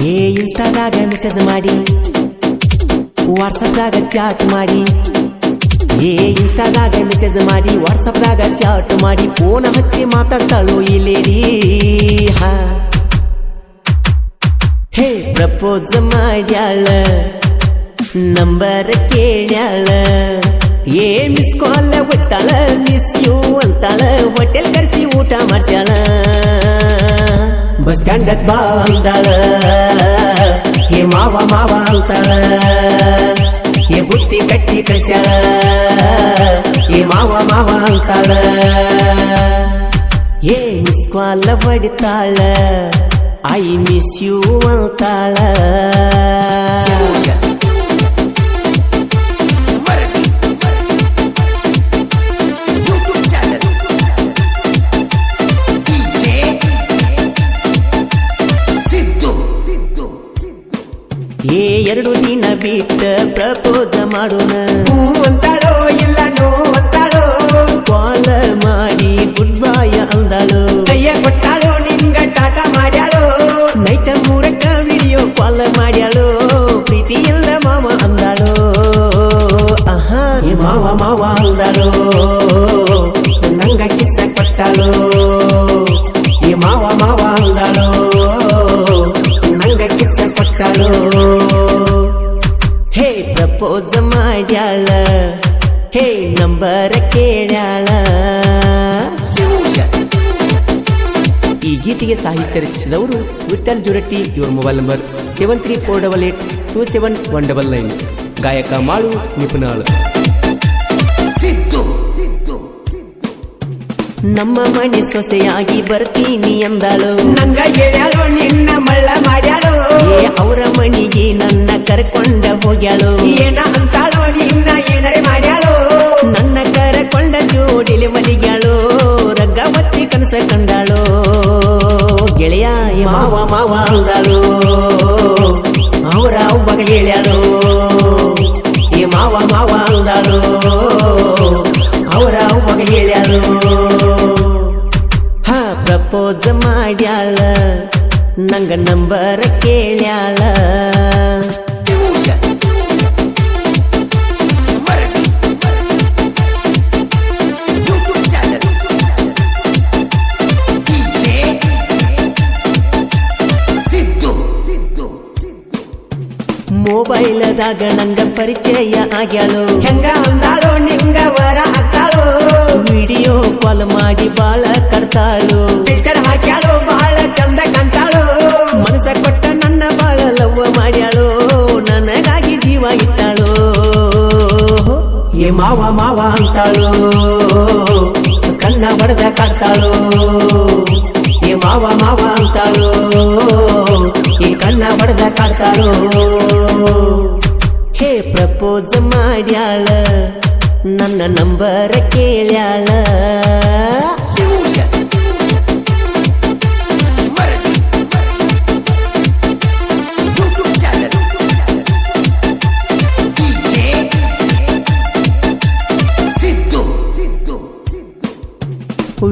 ಏ, ಇನ್ಸ್ಟಾದಾಗ ಮೆಸೇಜ್ ಮಾಡಿ. ವಾಟ್ಸಪ್ದಾಗ ಚಾಟ್ ಮಾಡಿ. ಏ, ಇನ್ಸ್ಟಾದಾಗ ಮೆಸೇಜ್ ಮಾಡಿ. ವಾಟ್ಸಪ್ದಾಗ ಚಾಟ್ ಮಾಡಿ. ಫೋನ್ ಹಚ್ಚಿ ಮಾತಾಡ್ತಾಳು ಈ ಲೇಡಿ ಹಾ. ಹೇ, ಪ್ರಪೋಸ್ ಮಾಡ್ಯಾಳ. ನಂಬರ್ ಕೇಳ್ಯಾಳ. ಏ ಮಿಸ್ ಕಾಲ್ ಒತ್ತಾಳ ಮಿಸ್ ಯು ಅಂತಾಳ. ಹೋಟೆಲ್ ಕರೆಸಿ ಊಟ ಮಾಡ್ಸ್ಯಾಳ. ಬಸ್ ಸ್ಟ್ಯಾಂಡ್ ಬಾ ಅಂದಾಳ ಏ ಮಾವ ಮಾವ ಅಂತಾಳ. ಏ ಬುತ್ತಿ ಕಟ್ಟಿ ಕಳ್ಸ್ಯಾಳ. ಏ ಮಾವ ಮಾವ ಅಂತಾಳ. ಏ ಮಿಸ್ ಕಾಲ್ ಹೊಡಿತಾಳ. ಐ ಮಿಸ್ ಯು ಅಂತಾಳ. ಏ ಎರಡು ದಿನ ಬಿಟ್ಟ ಪ್ರಪೋಸ್ ಮಾಡೋಣ. ಅಂತಾಳೋ ಇಲ್ಲ ನೋ ಅಂತಾಳೋ? ಕಾಲ್ ಮಾಡಿ ಗುಡ್ ಬಾಯ್ ಅಂದಾಳು. ಕೈಯ ಕೊಟ್ಟಾಳೋ ನಿಂಗ ಟಾಟ ಮಾಡ್ಯಾಳೋ? Night ಮೂರಕ್ಕ video call ಮಾಡ್ಯಾಳು. ಇಲ್ಲ ಮಾವ ಅಂದಾಳು. ಆಹಾ ಮಾವ ಮಾವ ಅಂದಾಳು. ಮಾಡ್ಯಾಳ ಹೇ ನಂಬರ್ ಕೇಳ್ಯಾಳ Yes. ಈ ಗೀತೆಗೆ ಸಾಹಿತ್ಯ ರಚಿಸಿದವರು ವಿಠಲ್ ಜುರಟ್ಟಿ ಇವರ mobile number seven three four double eight two seven one double nine ಗಾಯಕ ಮಾಳು ನಿಪುಣಾಳು Siddu. Siddu. ನಮ್ಮ ಮನೆ ಸೊಸೆಯಾಗಿ ಬರ್ತೀನಿ ಅಂದಾಳು ನಂಗ ಹೇಳ್ಯಾಳೋ ನಿನ್ನ ಮಳ್ಳ ಮಾಡ್ಯಾಳೋ ಏ ಅವರ ಮನೆಗೆ ಕನಸ ಕಂಡಾಳು? ಗೆಳೆಯ ಮಾವ ಮಾವ ಅಂದಾಳು? ಅವರ ಒಬ್ಬಗ ಹೇಳ್ಯಾಳು? ಈ ಮಾವ ಮಾವ ಅಂದಾಳು? ಅವರ ಒಬ್ಬಗ ಹೇಳ್ಯಾಳು? ಹ ಪ್ರಪೋಸ್ ಮಾಡ್ಯಾಳ ನಂಗ ನಂಬರ್ ಕೇಳ್ಯಾಳ. ಮೊಬೈಲದಾಗ ನಂಗ ಪರಿಚಯ ಆಗ್ಯಾಳು. ಹೆಂಗ ಅಂದಾಳೋ ನಿಂಗ ವರ ಹಾಕ್ತಾಳೋ ವಿಡಿಯೋ ಕಾಲ್ ಮಾಡಿ ಬಾಳ ಕಡ್ತಾಳು ಫಿಲ್ಟರ್ ಹಾಕ್ಯಾಳೋ ಬಾಳ ಚಂದ ಕಾಣ್ತಾಳೋ. ಮನಸ ಕೊಟ್ಟ ನನ್ನ ಬಾಳ ಲವ್ವ ಮಾಡ್ಯಾಳು. ನನಗಾಗಿ ಜೀವ ಇಟ್ಟಾಳು. ಏ ಮಾವ ಮಾವ ಅಂತಾಳು. ಕಣ್ಣ ಬಡದ ಕಾಡ್ತಾಳು ಏ ಮಾವ ಮಾವ ಅಂತಾಳು. ಬಡದ ಹೇ ಪ್ರಪೋಸ್ ಮಾಡ್ಯಾಳ, ನನ್ನ ನಂಬರ್ ಕೇಳ್ಯಾಳ.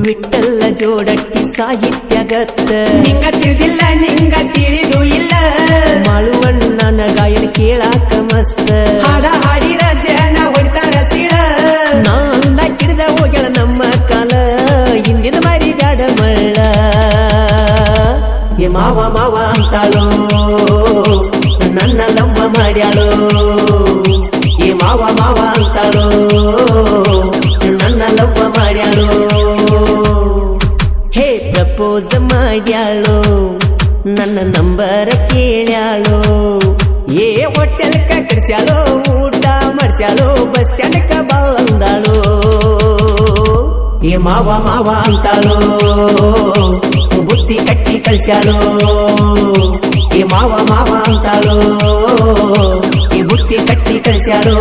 ವಿಟ್ಟಲ್ಲ ಜೋಡಟ್ಟಿ ಸಾಹಿತ್ಯಗತ್ತ. ನಿಂಗ ತಿಳಿದಿಲ್ಲ, ನಿಂಗ ತಿಳಿದು ಇಲ್ಲ. ಮಾವ ಮಾವ ಅಂತಾಳೋ? ನನ್ನ ಲಂಬ ಮಾಡ್ಯಾಳೋ? ಈ ಮಾವ ಮಾವ ಅಂತಾಳೋ? ನನ್ನ ಲಂಬ ಮಾಡ್ಯಾಳೋ? ಹೇ ಪ್ರಪೋಸ್ ಮಾಡ್ಯಾಳು? ನನ್ನ ನಂಬರ್ ಕೇಳ್ಯಾಳೋ? ಏ ಹೋಟೆಲ್ಕ ಕರ್ಸ್ಯಾಳು ಊಟ ಮಾಡ್ಸ್ಯಾಳು? ಬಸ್ ಸ್ಟ್ಯಾಂಡ್ಕ ಬಂದಾಳೋ ಏ ಮಾವ ಮಾವ ಅಂತಾಳು? ಬುತ್ತಿ ಕಟ್ಟಿ ಕಳ್ಸ್ಯಾಳು ಏ ಮಾವ ಮಾವ ಅಂತಾಳು ಈ ಬುತ್ತಿ ಕಟ್ಟಿ ಕಳ್ಸ್ಯಾಳು